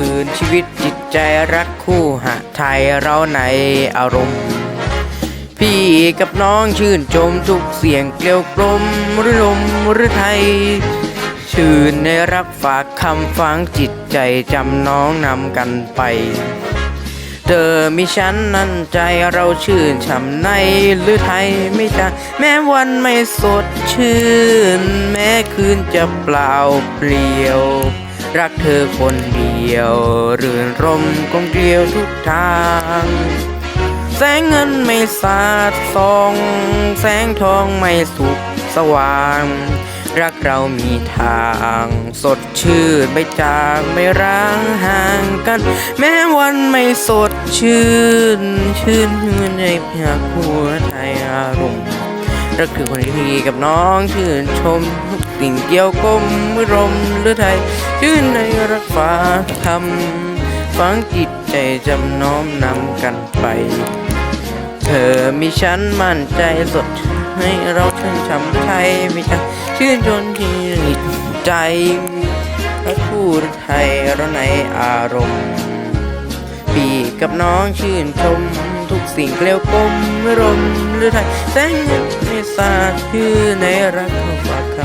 ื่นชีวิตจิตใจรักคู่หะไทยเราในอารมณ์ พี่กับน้องชื่นชมทุกเสียงเกลียวกลมหรือลมหรือไทย ชื่นในรับฝากคำฝังจิตใจจำน้องนำกันไป เธอมีฉันนั่นใจเราชื่นช่ำในหรือไทยไม่จางแม้วันไม่สดชื่น แม้คืนจะเปล่าเปลี่ยว รักเธอคนเดียว รื่นรมกลมเกลียวทุกทาง แสงเงินไม่สาดส่อง แสงทองไม่สุกสว่าง รักเรามีทาง สดชื่นไม่จางไม่ร้างห่างกัน แม้วันไม่สดชื่น ชื่นหืนในเพียงหัวใจอารมณ์ รักคือคนที่ดีกับน้องชื่นชมทุกสิ่งเกี่ยวกลมมือรมหรือไทย ชื่นในรักฟ้าทำฝังจิตใจจำน้อมนำกันไป เธอมีฉันมั่นใจสด ให้เราชื่นช่ำไทยม่ใช่ชื่นชนที่ใจและคู่ไทยเราในอารมณ์ ปีกับน้องชื่นชม สิ่งเกลียวกลมไม่รมหรือไทยแสงเงินไม่สาดชื่อในรักเขาฝากค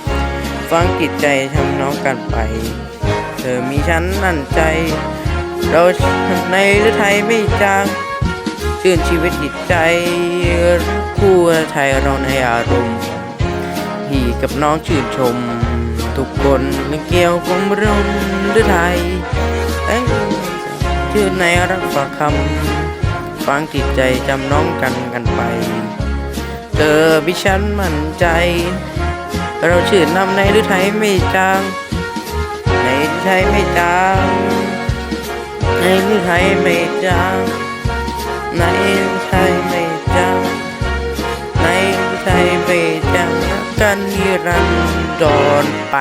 ำฟังจิตใจทำน้องกันไป เธอมีฉันนั่นใจ เราในหรือไทยไม่จางชื่นชีวิตจิตใจคู่ไทยเราในอารมณ์พี่กับน้องชื่นชม ทุกคนไม่เกี่ยวกับเรื่องหรือไทยแต่ชื่นในรักฝากคำ ฟังจิตใจจำน้องกันกันไป เธอพิฉันมั่นใจ เราชื่นนำในหรือไทยไม่จางในหรือไทยไม่จางในหรือไทยไม่จางในไทยไม่จังในไทยไม่จังรักกันนิรันดรไป